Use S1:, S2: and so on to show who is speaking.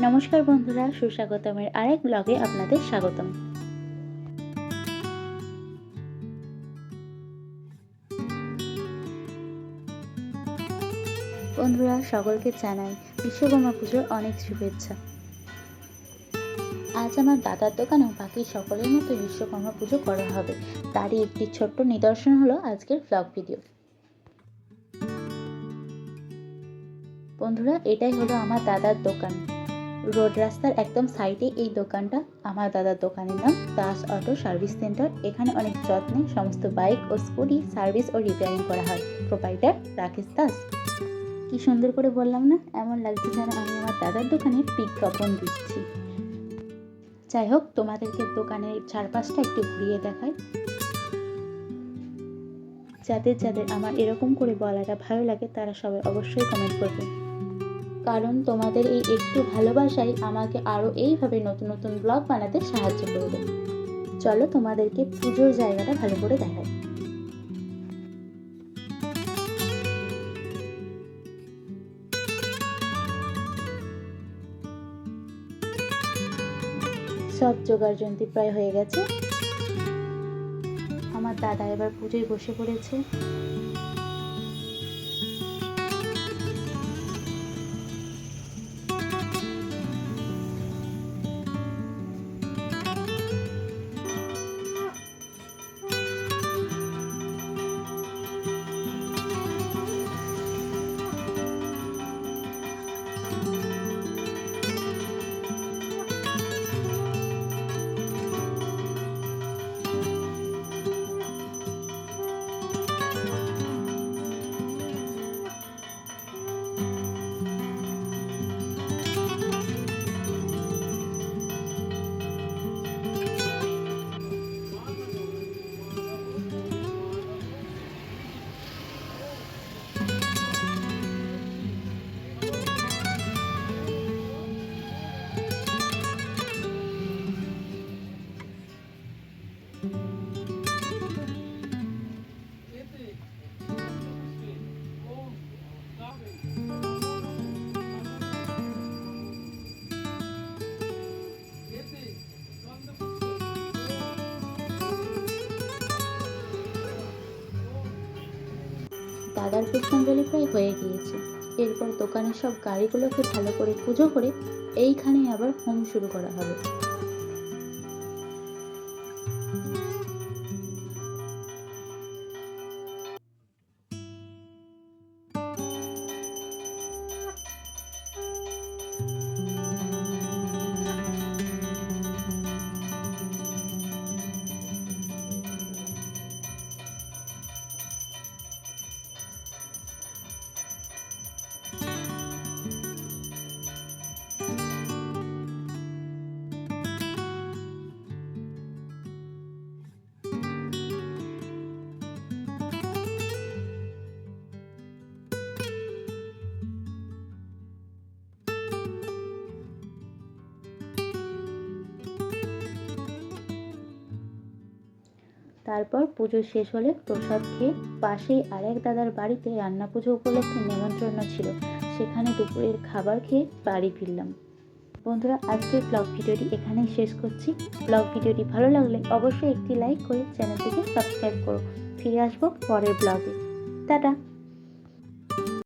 S1: নমস্কার বন্ধুরা, সুস্বাগতমের আরেক ব্লগে আপনাদের স্বাগতম। বন্ধুরা, সকলকে জানাই বিশ্বকর্মা পুজোর অনেক শুভেচ্ছা। আজ আমার দাদার দোকানেও বাকি সকলের মতো বিশ্বকর্মা পুজো করা হবে। তারই একটি ছোট্ট নিদর্শন হলো আজকের ব্লগ ভিডিও বন্ধুরা, এটাই হলো আমার দাদার দোকান। রোড রাস্তার একদম সাইডে এই দোকানটা, আমার দাদার দোকানের নাম দাস অটো সার্ভিস সেন্টার। এখানে অনেক যত্নে সমস্ত বাইক ও স্কুটি সার্ভিস ও রিপেয়ারিং করা হয়। প্রোপাইটার রাকেশ দাস। কি সুন্দর করে বললাম না? এমন লাগছে যেন আমি আমার দাদার দোকানে বিজ্ঞাপন দিচ্ছি। যাই হোক, তোমাদেরকে দোকানের চারপাশটা একটু ঘুরিয়ে দেখাই। যাদের যাদের আমার এরকম করে বলাটা ভালো লাগে, তারা সবাই অবশ্যই কমেন্ট করবে। কারণ তোমাদের এই একটু ভালোবাসাই আমাকে আরও এইভাবে নতুন নতুন ব্লগ বানাতে সাহায্য করবে। চলো তোমাদেরকে পুজোর জায়গাটা ভালো করে দেখাই। সব জোগাড় যন্ত্রী প্রায় হয়ে গেছে। আমার দাদা এবার পুজোয় বসে পড়েছে। দাদার পুষ্পাঞ্জলি প্রায় হয়ে গিয়েছে। এরপর দোকানের সব গাড়িগুলোকে ভালো করে পুজো করে এইখানেই আবার হোম শুরু করা হবে। thank you তারপর পুজো শেষ হলে প্রসাদ খেয়ে পাশেই আরেক দাদার বাড়িতে রান্না পুজো উপলক্ষে নেমন্ত্রণ ছিল। সেখানে দুপুরের খাবার খেয়ে বাড়ি ফিরলাম। বন্ধুরা আজকে ব্লগ ভিডিওটি এখানেই শেষ করছি। ব্লগ ভিডিওটি ভালো লাগলে অবশ্যই একটি লাইক করে চ্যানেলটিকে সাবস্ক্রাইব করো। ফিরে আসব পরের ব্লগে টাটা!